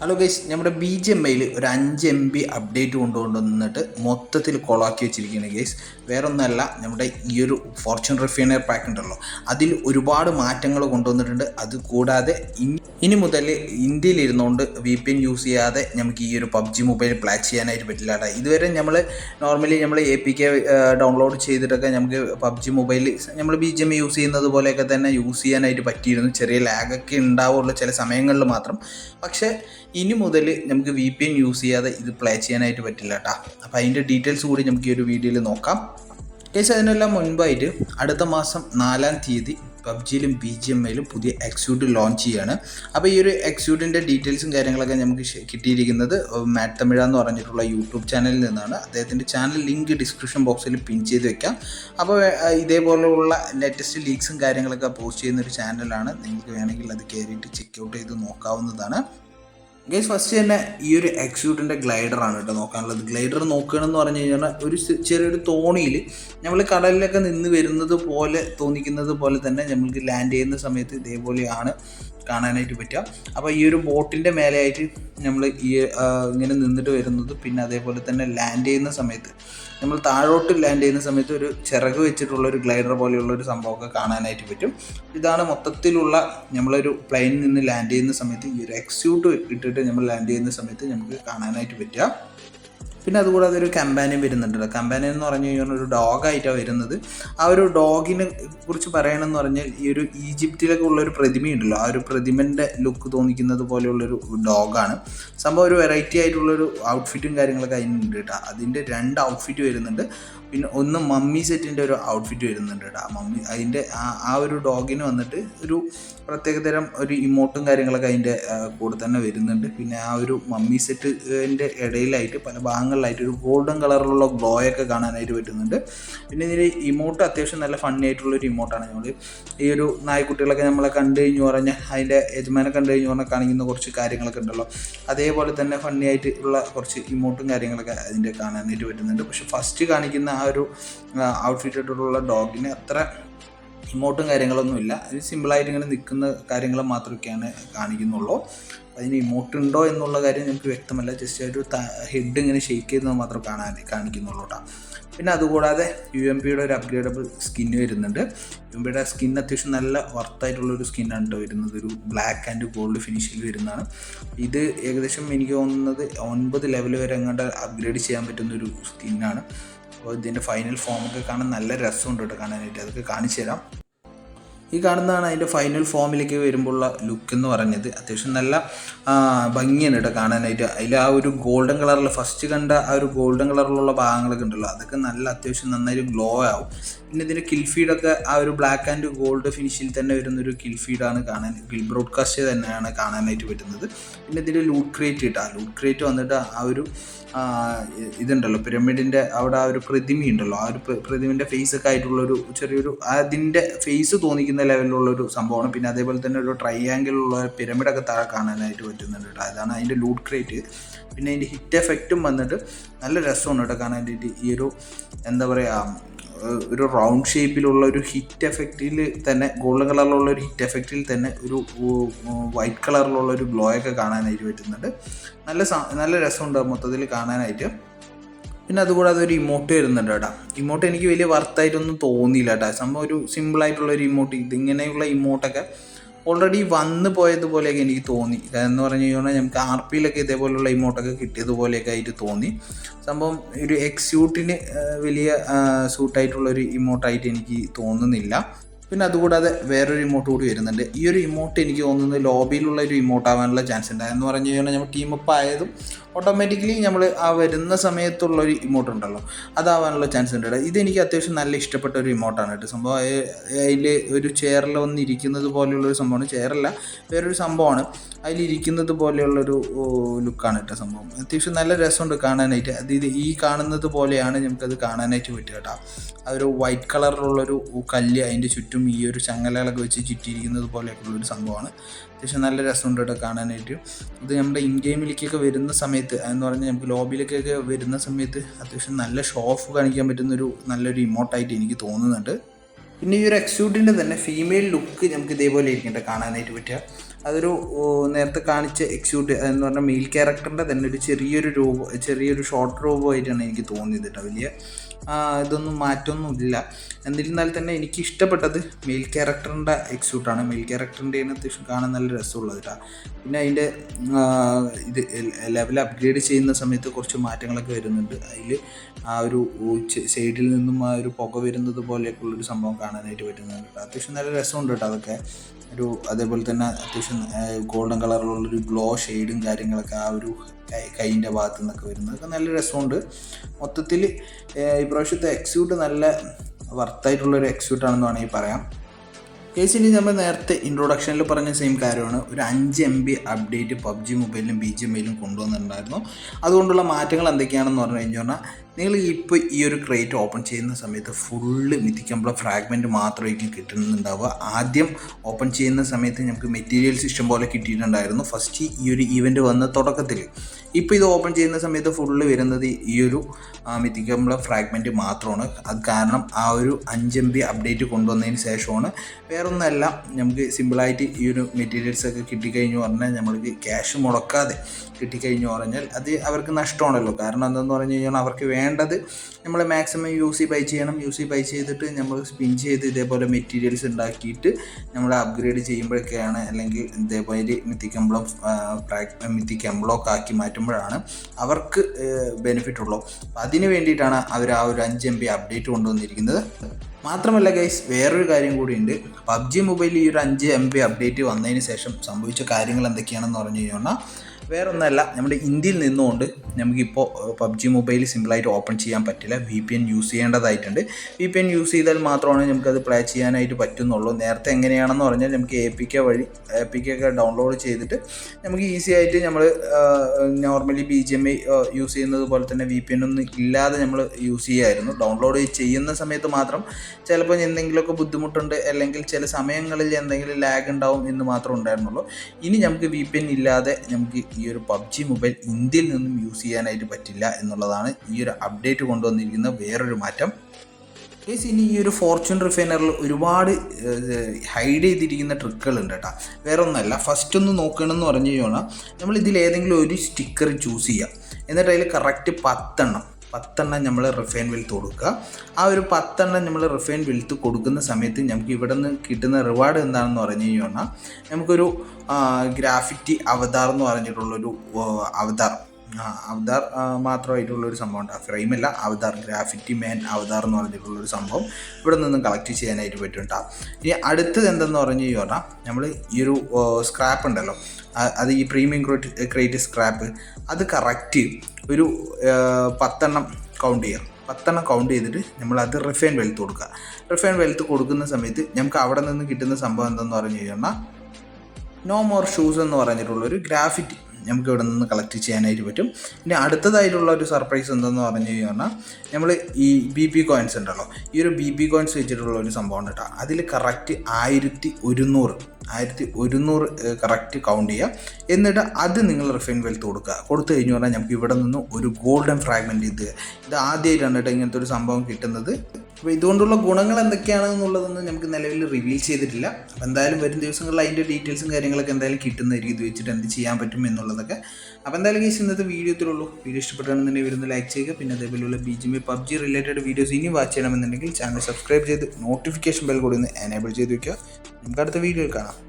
Hello guys നമ്മുടെ B G M ഐയിൽ ഒരു അഞ്ച് എം ബി അപ്ഡേറ്റ് കൊണ്ടുകൊണ്ടുവന്നിട്ട് മൊത്തത്തിൽ കൊളാക്കി വെച്ചിരിക്കുകയാണ് ഗൈസ് വേറെ ഒന്നല്ല നമ്മുടെ ഈ ഒരു ഫോർച്യൂൺ റിഫൈനർ പാക്ക് ഉണ്ടല്ലോ അതിൽ ഒരുപാട് മാറ്റങ്ങൾ കൊണ്ടുവന്നിട്ടുണ്ട്. അത് കൂടാതെ ഇനി മുതൽ ഇന്ത്യയിൽ ഇരുന്നുകൊണ്ട് വി പി എൻ യൂസ് ചെയ്യാതെ നമുക്ക് ഈ ഒരു പബ്ജി മൊബൈൽ പ്ലേ ചെയ്യാനായിട്ട് പറ്റില്ല കേട്ടോ ഇതുവരെ നമ്മൾ നോർമലി നമ്മൾ എ പി കെ ഡൗൺലോഡ് ചെയ്തിട്ടൊക്കെ നമുക്ക് പബ്ജി മൊബൈൽ നമ്മൾ B G M I use ചെയ്യുന്നത് പോലെയൊക്കെ തന്നെ യൂസ് ചെയ്യാനായിട്ട് പറ്റിയിരുന്നു. ചെറിയ ലാഗൊക്കെ ഉണ്ടാവുള്ളൂ ചില സമയങ്ങളിൽ മാത്രം. പക്ഷേ ഇനി മുതൽ നമുക്ക് വി പി എൻ യൂസ് ചെയ്യാതെ ഇത് പ്ലേ ചെയ്യാനായിട്ട് പറ്റില്ല കേട്ടോ അപ്പോൾ അതിന്റെ ഡീറ്റെയിൽസ് കൂടി നമുക്ക് ഈ ഒരു വീഡിയോയിൽ നോക്കാം. കേസ് അതിനെല്ലാം മുൻപായിട്ട് അടുത്ത മാസം നാലാം തീയതി പബ്ജിയിലും ബി ജി എം ഐയിലും പുതിയ എക്സ്യൂട്ട് ലോഞ്ച് ചെയ്യാണ്. അപ്പോൾ ഈ ഒരു എക്സ്യൂട്ടിന്റെ ഡീറ്റെയിൽസും കാര്യങ്ങളൊക്കെ നമുക്ക് കിട്ടിയിരിക്കുന്നത് മാറ്റ് തമിഴ എന്ന് പറഞ്ഞിട്ടുള്ള യൂട്യൂബ് ചാനലിൽ നിന്നാണ്. അദ്ദേഹത്തിന്റെ ചാനൽ ലിങ്ക് ഡിസ്ക്രിപ്ഷൻ ബോക്സിൽ പിൻ ചെയ്ത് വെക്കാം. അപ്പോൾ ഇതേപോലെയുള്ള ലേറ്റസ്റ്റ് ലീക്സും കാര്യങ്ങളൊക്കെ പോസ്റ്റ് ചെയ്യുന്ന ഒരു ചാനലാണ് നിങ്ങൾക്ക് വേണമെങ്കിൽ അത് കയറിയിട്ട് ചെക്ക് ഔട്ട് ചെയ്ത് നോക്കാവുന്നതാണ്. ഗൈസ് ഫസ്റ്റ് തന്നെ ഈ ഒരു എക്സ്യൂട്ടിന്റെ ഗ്ലൈഡറാണ് കേട്ടോ നോക്കാനുള്ളത്. ഗ്ലൈഡർ നോക്കുകയാണെന്ന് പറഞ്ഞു കഴിഞ്ഞാൽ ഒരു ചെറിയൊരു തോണിയിൽ നമ്മൾ കടലിലൊക്കെ നിന്ന് വരുന്നത് പോലെ തോന്നിക്കുന്നത് പോലെ തന്നെ നമ്മൾക്ക് ലാൻഡ് ചെയ്യുന്ന സമയത്ത് ഇതേപോലെയാണ്. കാണാനായിട്ട് പറ്റുക. അപ്പോൾ ഈ ഒരു ബോട്ടിന്റെ മേലെയായിട്ട് നമ്മൾ ഈ ഇങ്ങനെ നിന്നിട്ട് വരുന്നത് പിന്നെ അതേപോലെ തന്നെ ലാൻഡ് ചെയ്യുന്ന സമയത്ത് നമ്മൾ താഴോട്ട് ലാൻഡ് ചെയ്യുന്ന സമയത്ത് ഒരു ചിറക് വെച്ചിട്ടുള്ള ഒരു ഗ്ലൈഡർ പോലെയുള്ള ഒരു സംഭവമൊക്കെ കാണാനായിട്ട് പറ്റും. ഇതാണ് മൊത്തത്തിലുള്ള നമ്മളൊരു പ്ലെയിനിൽ നിന്ന് ലാൻഡ് ചെയ്യുന്ന സമയത്ത് ഈ ഒരു എക്സ്യൂട്ട് ഇട്ടിട്ട് നമ്മൾ ലാൻഡ് ചെയ്യുന്ന സമയത്ത് നമുക്ക് കാണാനായിട്ട് പറ്റുക. പിന്നെ അതുകൂടാതെ ഒരു കമ്പാനിയൻ വരുന്നുണ്ടല്ലോ. കമ്പാനിയൻ എന്ന് പറഞ്ഞു കഴിഞ്ഞാൽ ഒരു ഡോഗായിട്ടാണ് വരുന്നത്. ആ ഒരു ഡോഗിനെ കുറിച്ച് പറയണമെന്ന് പറഞ്ഞാൽ ഈ ഒരു ഈജിപ്തിലൊക്കെ ഉള്ള ഒരു പ്രതിമയുണ്ടല്ലോ. ആ ഒരു പ്രതിമന്റെ ലുക്ക് തോന്നിക്കുന്നത് പോലെയുള്ളൊരു ഡോഗാണ് സംഭവം ഒരു വെറൈറ്റി ആയിട്ടുള്ളൊരു ഔട്ട്ഫിറ്റും കാര്യങ്ങളൊക്കെ അതിനുണ്ട് കേട്ടോ. അതിന്റെ രണ്ട് ഔട്ട്ഫിറ്റ് വരുന്നുണ്ട്. പിന്നെ ഒന്ന് മമ്മി സെറ്റിന്റെ ഒരു ഔട്ട്ഫിറ്റ് വരുന്നുണ്ട് കേട്ടോ. ആ മമ്മി അതിന്റെ ആ ഒരു ഡോഗിന് വന്നിട്ട് ഒരു പ്രത്യേകതരം ഒരു ഇമോട്ടും കാര്യങ്ങളൊക്കെ അതിന്റെ കൂടെ തന്നെ വരുന്നുണ്ട്. പിന്നെ ആ ഒരു മമ്മി സെറ്റിന്റെ ഇടയിലായിട്ട് പല ഭാഗങ്ങളിലായിട്ട് ഒരു ഗോൾഡൻ കളറിലുള്ള ഒക്കെ കാണാനായിട്ട് പറ്റുന്നുണ്ട്. പിന്നെ ഇതിന്റെ ഇമോട്ട് അത്യാവശ്യം നല്ല ഫണ്ണി ആയിട്ടുള്ള ഒരു ഇമോട്ടാണ് നമ്മൾ ഈ ഒരു നായ്ക്കുട്ടികളൊക്കെ നമ്മളെ കണ്ടു കഴിഞ്ഞു പറഞ്ഞാൽ അതിന്റെ യജമാനെ കണ്ടു കഴിഞ്ഞു പറഞ്ഞാൽ കാണിക്കുന്ന കുറച്ച് കാര്യങ്ങളൊക്കെ ഉണ്ടല്ലോ. അതേപോലെ തന്നെ ഫണ്ണി ആയിട്ടുള്ള കുറച്ച് ഇമോട്ടും കാര്യങ്ങളൊക്കെ അതിന്റെ കാണാനായിട്ട് പറ്റുന്നുണ്ട്. പക്ഷെ ഫസ്റ്റ് കാണിക്കുന്ന ആ ഒരു ഔട്ട്ഫിറ്റ് ഇട്ടിട്ടുള്ള ഡോഗിന് അത്ര ഇമോട്ടും കാര്യങ്ങളൊന്നുമില്ല ഇത് സിമ്പിളായിട്ട് ഇങ്ങനെ നിൽക്കുന്ന കാര്യങ്ങൾ മാത്രമൊക്കെയാണ് കാണിക്കുന്നുള്ളൂ. അതിന് ഇമോട്ട് ഉണ്ടോ എന്നുള്ള കാര്യം നമുക്ക് വ്യക്തമല്ല. ജസ്റ്റ് ഒരു ഹെഡ് ഇങ്ങനെ ഷെയ്ക്ക് ചെയ്യുന്നത് മാത്രം കാണാൻ കാണിക്കുന്നുള്ളൂ കേട്ടോ പിന്നെ അതുകൂടാതെ യു എം പിയുടെ ഒരു അപ്ഗ്രേഡബിൾ സ്കിൻ വരുന്നുണ്ട്. യു എം പിയുടെ സ്കിൻ അത്യാവശ്യം നല്ല വർത്തായിട്ടുള്ള ഒരു സ്കിന്നാണ് കേട്ടോ വരുന്നത്. ഒരു ബ്ലാക്ക് ആൻഡ് ഗോൾഡ് ഫിനിഷിൽ വരുന്നതാണ്. ഇത് ഏകദേശം എനിക്ക് തോന്നുന്നത് ഒൻപത് ലെവൽ വരെ അങ്ങോട്ട് അപ്ഗ്രേഡ് ചെയ്യാൻ പറ്റുന്ന ഒരു സ്കിന്നാണ് അപ്പോൾ ഇതിന്റെ ഫൈനൽ ഫോമൊക്കെ കാണാൻ നല്ല രസമുണ്ട് കേട്ടോ കാണാനായിട്ട്. അതൊക്കെ കാണിച്ചു തരാം. ഈ കാണുന്നതാണ് അതിന്റെ ഫൈനൽ ഫോമിലേക്ക് വരുമ്പോഴുള്ള ലുക്ക് എന്ന് പറഞ്ഞത്. അത്യാവശ്യം നല്ല ഭംഗിയാണ് കേട്ടോ കാണാനായിട്ട്. അതിൽ ആ ഒരു ഗോൾഡൻ കളറിൽ ഫസ്റ്റ് കണ്ട ആ ഒരു ഗോൾഡൻ കളറിലുള്ള ഭാഗങ്ങളൊക്കെ ഉണ്ടല്ലോ. അതൊക്കെ നല്ല അത്യാവശ്യം നന്നായിട്ട് ഗ്ലോ ആവും. പിന്നെ ഇതിന്റെ കിൽഫീഡൊക്കെ ആ ഒരു ബ്ലാക്ക് ആൻഡ് ഗോൾഡ് ഫിനിഷിൽ തന്നെ വരുന്ന ഒരു കിൽഫീഡാണ് കാണാൻ ഗിൽ ബ്രോഡ്കാസ്റ്റ് തന്നെയാണ് കാണാനായിട്ട് പറ്റുന്നത്. പിന്നെ ഇതിന്റെ ലൂട്ട് ക്രിയേറ്റ് കിട്ടുക ലൂട്ട് ക്രിയേറ്റ് വന്നിട്ട് ആ ഒരു ഇതുണ്ടല്ലോ പിരമിഡിന്റെ അവിടെ ആ ഒരു പ്രതിമ ഉണ്ടല്ലോ ആ ഒരു പ്രതിമിന്റെ ഫേസ് ഒക്കെ ആയിട്ടുള്ളൊരു ചെറിയൊരു അതിന്റെ ഫേസ് തോന്നിക്കുന്ന ലെവലിലുള്ള ഒരു സംഭവമാണ്. പിന്നെ അതേപോലെ തന്നെ ഒരു ട്രയാങ്കിളുള്ള പിരമിഡൊക്കെ താഴെ കാണാനായിട്ട് പറ്റുന്നുണ്ട് കേട്ടോ. അതാണ് അതിന്റെ ലൂട്ട് ക്രിയേറ്റ് പിന്നെ അതിന്റെ ഹിറ്റ് എഫക്റ്റും വന്നിട്ട് നല്ല രസമാണ് കേട്ടോ കാണാൻ വേണ്ടിയിട്ട് ഈ ഒരു എന്താ പറയുക ഒരു റൗണ്ട് ഷേപ്പിലുള്ള ഒരു ഹിറ്റ് എഫക്റ്റിൽ തന്നെ ഗോൾഡൻ കളറിലുള്ള ഒരു ഹിറ്റ് എഫക്റ്റിൽ തന്നെ ഒരു വൈറ്റ് കളറിലുള്ള ഒരു ഗ്ലോ ഒക്കെ കാണാനായിട്ട് പറ്റുന്നുണ്ട്. നല്ല നല്ല രസമുണ്ട് മൊത്തത്തിൽ കാണാനായിട്ട്. പിന്നെ അതുകൂടാതെ ഒരു ഇമോട്ട് വരുന്നുണ്ട് കേട്ടോ. ഇമോട്ട് എനിക്ക് വലിയ വർത്തായിട്ടൊന്നും തോന്നിയില്ല കേട്ടോ. സംഭവം ഒരു സിമ്പിളായിട്ടുള്ള ഒരു ഇമോട്ട് ഇതിങ്ങനെയുള്ള ഇമോട്ടൊക്കെ ഓൾറെഡി വന്ന് പോയതുപോലെയൊക്കെ എനിക്ക് തോന്നി. എന്ന് പറഞ്ഞു കഴിഞ്ഞാൽ നമുക്ക് ആർ പിയിലൊക്കെ ഇതേപോലുള്ള ഇമോട്ടൊക്കെ കിട്ടിയതുപോലെയൊക്കെ ആയിട്ട് തോന്നി. സംഭവം ഒരു എക്സ്യൂട്ടിന് വലിയ സൂട്ടായിട്ടുള്ളൊരു ഇമോട്ടായിട്ട് എനിക്ക് തോന്നുന്നില്ല. പിന്നെ അതുകൂടാതെ വേറൊരു ഇമോട്ട് കൂടി വരുന്നുണ്ട്. ഈ ഒരു ഇമോട്ട് എനിക്ക് തോന്നുന്നത് ലോബിയിലുള്ള ഒരു ഇമോട്ട് ആവാനുള്ള ചാൻസ് ഉണ്ട്. എന്ന് പറഞ്ഞു കഴിഞ്ഞാൽ നമ്മൾ ടീം അപ്പ് ആയതും ഓട്ടോമാറ്റിക്കലി നമ്മൾ ആ വരുന്ന സമയത്തുള്ള ഒരു ഇമോട്ട് ഉണ്ടല്ലോ. അതാവാനുള്ള ചാൻസ് ഉണ്ട് ഇത് ഇതെനിക്ക് അത്യാവശ്യം നല്ല ഇഷ്ടപ്പെട്ട ഒരു ഇമോട്ടാണ് കേട്ടോ. സംഭവം അതിൽ ഒരു ചെയറിൽ വന്ന് ഇരിക്കുന്നത് പോലെയുള്ള ഒരു സംഭവമാണ്. ചെയറല്ല വേറൊരു സംഭവമാണ്. അതിലിരിക്കുന്നത് പോലെയുള്ളൊരു ലുക്കാണ് കേട്ടോ സംഭവം. അത്യാവശ്യം നല്ല രസമുണ്ട് കാണാനായിട്ട്. അത് ഇത് ഈ കാണുന്നത് പോലെയാണ് നമുക്കത് കാണാനായിട്ട് പറ്റുക കേട്ടോ. ആ ഒരു വൈറ്റ് കളറിലുള്ളൊരു കല്ല് അതിന്റെ ചുറ്റും ഈ ഒരു ചങ്ങലകളൊക്കെ വെച്ച് ചുറ്റിയിരിക്കുന്നത് പോലെയൊക്കെയുള്ളൊരു സംഭവമാണ്. അത്യാവശ്യം നല്ല രസമുണ്ട് കേട്ടോ കാണാനായിട്ട്. അത് നമ്മുടെ ഇൻ ഗെയിമിലേക്കൊക്കെ വരുന്ന സമയത്ത് എന്ന് പറഞ്ഞാൽ നമുക്ക് ലോബിയിലേക്കൊക്കെ വരുന്ന സമയത്ത് അത്യാവശ്യം നല്ല ഷോ ഓഫ് കാണിക്കാൻ പറ്റുന്നൊരു നല്ലൊരു ഇമോട്ടായിട്ട് എനിക്ക് തോന്നുന്നുണ്ട്. പിന്നെ ഈ ഒരു എക്സ്യൂട്ടിന്റെ തന്നെ ഫീമെയിൽ ലുക്ക് നമുക്ക് ഇതേപോലെ ഇരിക്കട്ടെ കാണാനായിട്ട് പറ്റുക. അതൊരു നേരത്തെ കാണിച്ച എക്സ്യൂട്ട് എന്ന് പറഞ്ഞാൽ മെയിൽ ക്യാരക്ടറിന്റെ തന്നെ ഒരു ചെറിയൊരു രൂപ ചെറിയൊരു ഷോർട്ട് രൂപമായിട്ടാണ് എനിക്ക് തോന്നിയത് കേട്ടോ വലിയ ഇതൊന്നും മാറ്റമൊന്നും ഇല്ല എന്നിരുന്നാൽ തന്നെ എനിക്ക് ഇഷ്ടപ്പെട്ടത് മെയിൽ ക്യാരക്ടറിന്റെ എക്സ്യൂട്ടാണ് മെയിൽ ക്യാരക്ടറിന്റെ കാണാൻ നല്ല രസമുള്ളത് കേട്ടോ പിന്നെ അതിന്റെ ഇത് ലെവൽ അപ്ഗ്രേഡ് ചെയ്യുന്ന സമയത്ത് കുറച്ച് മാറ്റങ്ങളൊക്കെ വരുന്നുണ്ട്. അതിൽ ആ ഒരു സൈഡിൽ നിന്നും ആ ഒരു പുക വരുന്നത് പോലെയൊക്കെയുള്ളൊരു സംഭവം കാണാനായിട്ട് പറ്റുന്നുണ്ട് അത്യാവശ്യം നല്ല രസമുണ്ട് കേട്ടോ അതൊക്കെ. ഒരു അതേപോലെ തന്നെ അത്യാവശ്യം ഗോൾഡൻ കളറിലുള്ള ഒരു ഗ്ലോ ഷെയ്ഡും കാര്യങ്ങളൊക്കെ ആ ഒരു കൈയിന്റെ ഭാഗത്തു നിന്നൊക്കെ വരുന്നതൊക്കെ നല്ല രസമുണ്ട്. മൊത്തത്തിൽ ഈ ഇപ്രാവശ്യത്തെ എക്സ്യൂട്ട് നല്ല വർത്തായിട്ടുള്ളൊരു എക്സ്യൂട്ടാണെന്ന് വേണമെങ്കിൽ പറയാം. കേസിന് നമ്മൾ നേരത്തെ ഇൻട്രൊഡക്ഷനിൽ പറഞ്ഞ സെയിം കാര്യമാണ്. ഒരു അഞ്ച് എം ബി അപ്ഡേറ്റ് പബ്ജി മൊബൈലിലും ബി ജി എം കൊണ്ടുവന്നിട്ടുണ്ടായിരുന്നു. അതുകൊണ്ടുള്ള മാറ്റങ്ങൾ എന്തൊക്കെയാണെന്ന് പറഞ്ഞു കഴിഞ്ഞാൽ നിങ്ങൾ ഇപ്പോൾ ഈ ഒരു ക്രേറ്റ് ഓപ്പൺ ചെയ്യുന്ന സമയത്ത് ഫുള്ള് മിത്തിക്കുമ്പോൾ ഫ്രാഗ്മെന്റ് മാത്രമായിരിക്കും കിട്ടുന്നുണ്ടാവുക. ആദ്യം ഓപ്പൺ ചെയ്യുന്ന സമയത്ത് നമുക്ക് മെറ്റീരിയൽസ് ഇഷ്ടം പോലെ കിട്ടിയിട്ടുണ്ടായിരുന്നു. ഫസ്റ്റ് ഈ ഒരു ഈവന്റ് വന്ന തുടക്കത്തിൽ. ഇപ്പോൾ ഇത് ഓപ്പൺ ചെയ്യുന്ന സമയത്ത് ഫുള്ള് വരുന്നത് ഈ ഒരു മിത്തിക്കുമ്പോൾ ഫ്രാഗ്മെന്റ് മാത്രമാണ്. അത് കാരണം ആ ഒരു അഞ്ച് എം ബി അപ്ഡേറ്റ് കൊണ്ടുവന്നതിന് ശേഷമാണ്. വേറൊന്നല്ല നമുക്ക് സിമ്പിളായിട്ട് ഈ ഒരു മെറ്റീരിയൽസ് ഒക്കെ കിട്ടിക്കഴിഞ്ഞു പറഞ്ഞാൽ നമ്മൾക്ക് ക്യാഷ് മുടക്കാതെ കിട്ടിക്കഴിഞ്ഞു പറഞ്ഞാൽ അത് അവർക്ക് നഷ്ടമാണല്ലോ. കാരണം എന്തെന്ന് പറഞ്ഞു കഴിഞ്ഞാൽ അവർക്ക് വേണ്ടത്. നമ്മൾ മാക്സിമം യൂസ് ബൈ ചെയ്യണം. യൂസ് ബൈ ചെയ്തിട്ട് നമ്മൾ സ്പിൻ ചെയ്ത് ഇതേപോലെ മെറ്റീരിയൽസ് ഉണ്ടാക്കിയിട്ട് നമ്മൾ അപ്ഗ്രേഡ് ചെയ്യുമ്പോഴൊക്കെയാണ് അല്ലെങ്കിൽ ഇതേപോലെ മിത്തിക് പ്രാക് മിത്തിക് എംബ്ലോക്ക് ആക്കി മാറ്റുമ്പോഴാണ് അവർക്ക് ബെനിഫിറ്റ് ഉള്ളൂ. അപ്പം അതിന് വേണ്ടിയിട്ടാണ് അവർ ആ ഒരു അഞ്ച് എം ബി അപ്ഡേറ്റ് കൊണ്ടുവന്നിരിക്കുന്നത്. മാത്രമല്ല ഗൈസ് വേറൊരു കാര്യം കൂടിയുണ്ട്. പബ്ജി മൊബൈലിൽ ഈ ഒരു അഞ്ച് എം ബി അപ്ഡേറ്റ് വന്നതിന് ശേഷം സംഭവിച്ച കാര്യങ്ങൾ എന്തൊക്കെയാണെന്ന് പറഞ്ഞു കഴിഞ്ഞാൽ വേറെ ഒന്നല്ല നമ്മുടെ ഇന്ത്യയിൽ നിന്നുകൊണ്ട് നമുക്കിപ്പോൾ പബ്ജി മൊബൈൽ സിമ്പിളായിട്ട് ഓപ്പൺ ചെയ്യാൻ പറ്റില്ല. വി പി എൻ യൂസ് ചെയ്യേണ്ടതായിട്ടുണ്ട്. വി പി എൻ യൂസ് ചെയ്താൽ മാത്രമാണ് നമുക്കത് പ്ലേ ചെയ്യാനായിട്ട് പറ്റുന്നുള്ളൂ. നേരത്തെ എങ്ങനെയാണെന്ന് പറഞ്ഞാൽ നമുക്ക് എ പി കെ വഴി എ പി കെ ഒക്കെ ഡൗൺലോഡ് ചെയ്തിട്ട് നമുക്ക് ഈസി ആയിട്ട് നമ്മൾ normally B G M I use ചെയ്യുന്നത് പോലെ തന്നെ വി പി എൻ ഒന്നും ഇല്ലാതെ നമ്മൾ യൂസ് ചെയ്യുമായിരുന്നു ഡൗൺലോഡ് ചെയ്യുന്ന സമയത്ത് മാത്രം ചിലപ്പോൾ എന്തെങ്കിലുമൊക്കെ ബുദ്ധിമുട്ടുണ്ട് അല്ലെങ്കിൽ ചില സമയങ്ങളിൽ എന്തെങ്കിലും ലാഗ് ഉണ്ടാവും എന്ന് മാത്രം ഉണ്ടായിരുന്നുള്ളൂ. ഇനി നമുക്ക് വി പി എൻ ഇല്ലാതെ നമുക്ക് ഈ ഒരു പബ്ജി മൊബൈൽ ഇന്ത്യയിൽ നിന്നും യൂസ് ചെയ്യാനായിട്ട് പറ്റില്ല എന്നുള്ളതാണ് ഈ ഒരു അപ്ഡേറ്റ് കൊണ്ടുവന്നിരിക്കുന്ന വേറൊരു മാറ്റം. കേസ് ഇനി ഈ ഒരു ഫോർച്യൂൺ റിഫൈനറിൽ ഒരുപാട് ഹൈഡ് ചെയ്തിരിക്കുന്ന ട്രിക്കുകൾ ഉണ്ട് കേട്ടോ. വേറെ ഒന്നല്ല ഫസ്റ്റ് ഒന്ന് നോക്കണമെന്ന് പറഞ്ഞു കഴിഞ്ഞാൽ നമ്മൾ ഇതിൽ ഏതെങ്കിലും ഒരു സ്റ്റിക്കർ ചൂസ് ചെയ്യുക എന്നിട്ട് അതിൽ കറക്റ്റ് പത്തെണ്ണം പത്തെണ്ണം നമ്മൾ റിഫൈൻ വെൽത്ത് കൊടുക്കുക. ആ ഒരു പത്തെണ്ണം നമ്മൾ റിഫൈൻ വെൽത്ത് കൊടുക്കുന്ന സമയത്ത് നമുക്ക് ഇവിടെ നിന്ന് കിട്ടുന്ന റിവാർഡ് എന്താണെന്ന് പറഞ്ഞു കഴിഞ്ഞാൽ നമുക്കൊരു ഗ്രാഫിറ്റി അവതാർ എന്ന് പറഞ്ഞിട്ടുള്ളൊരു അവതാർ അവതാർ മാത്രമായിട്ടുള്ള ഒരു സംഭവം ഉണ്ട് ഫ്രെയിം അല്ല അവതാർ ഗ്രാഫിറ്റി മാൻ അവതാർ എന്ന് പറഞ്ഞിട്ടുള്ള ഒരു സംഭവം ഇവിടെ നിന്നും കളക്ട് ചെയ്യാനായിട്ട് പറ്റും കേട്ടോ ഇനി അടുത്തത് എന്തെന്ന് പറഞ്ഞു കഴിഞ്ഞാൽ നമ്മൾ ഈ ഒരു സ്ക്രാപ്പ് ഉണ്ടല്ലോ. അത് ഈ പ്രീമിയം ക്രേറ്റ് സ്ക്രാപ്പ് അത് കറക്റ്റ് ഒരു പത്തെണ്ണം കൗണ്ട് ചെയ്യാം. പത്തെണ്ണം കൗണ്ട് ചെയ്തിട്ട് നമ്മൾ അത് റിഫൈൻ വെൽത്ത് കൊടുക്കുക. റിഫൈൻ വെൽത്ത് കൊടുക്കുന്ന സമയത്ത് നമുക്ക് അവിടെ നിന്ന് കിട്ടുന്ന സംഭവം എന്തെന്ന് പറഞ്ഞു കഴിഞ്ഞാൽ നോ മോർ ഷൂസ് എന്ന് പറഞ്ഞിട്ടുള്ളൊരു ഗ്രാഫിറ്റി നമുക്ക് ഇവിടെ നിന്ന് കളക്ട് ചെയ്യാനായിട്ട് പറ്റും. ഇനി അടുത്തതായിട്ടുള്ള ഒരു സർപ്രൈസ് എന്തെന്ന് പറഞ്ഞു കഴിഞ്ഞാൽ നമ്മൾ ഈ ബി പി കോയിൻസ് ഉണ്ടല്ലോ. ഈ ഒരു ബി പി കോയിൻസ് വെച്ചിട്ടുള്ള ഒരു സംഭവം ഉണ്ട് കേട്ടോ. അതിൽ കറക്റ്റ് ആയിരത്തി ഒരുന്നൂറ് ആയിരത്തി ഒരുന്നൂറ് കറക്റ്റ് കൗണ്ട് ചെയ്യുക എന്നിട്ട് അത് നിങ്ങൾ റിഫൈൻ വെൽത്ത് കൊടുക്കുക. കൊടുത്തു കഴിഞ്ഞു പറഞ്ഞാൽ നമുക്ക് ഇവിടെ നിന്ന് ഒരു ഗോൾഡൻ ഫ്രാഗ്മെന്റ് ഇത് ഇത് ആദ്യമായിട്ടാണ് കേട്ടോ ഇങ്ങനത്തെ ഒരു സംഭവം കിട്ടുന്നത്. അപ്പോൾ ഇതുകൊണ്ടുള്ള ഗുണങ്ങൾ എന്തൊക്കെയാണെന്നുള്ളതൊന്നും നമുക്ക് നിലവിൽ റിവീൽ ചെയ്തിട്ടില്ല. അപ്പോൾ എന്തായാലും വരും ദിവസങ്ങളിൽ അതിന്റെ ഡീറ്റെയിൽസും കാര്യങ്ങളൊക്കെ എന്തായാലും കിട്ടുന്നതായിരിക്കും. ഇത് വെച്ചിട്ട് എന്ത് ചെയ്യാൻ പറ്റും എന്നുള്ളതൊക്കെ. അപ്പോൾ എന്തായാലും കേസ് ഇന്നത്തെ വീഡിയോ ഉള്ളൂ. വീഡിയോ ഇഷ്ടപ്പെട്ടാണെന്നുണ്ടെങ്കിൽ വരുന്ന ലൈക്ക് ചെയ്യുക. പിന്നെ അതേപോലെയുള്ള B G M PUBG related videos ഇനി വാച്ച് ചെയ്യണമെന്നുണ്ടെങ്കിൽ ചാനൽ സബ്സ്ക്രൈബ് ചെയ്ത് നോട്ടിഫിക്കേഷൻ ബെൽ കൂടി ഒന്ന് എനേബിൾ ചെയ്ത് വയ്ക്കുക നമുക്ക് അടുത്ത വീഡിയോയിൽ കാണാം.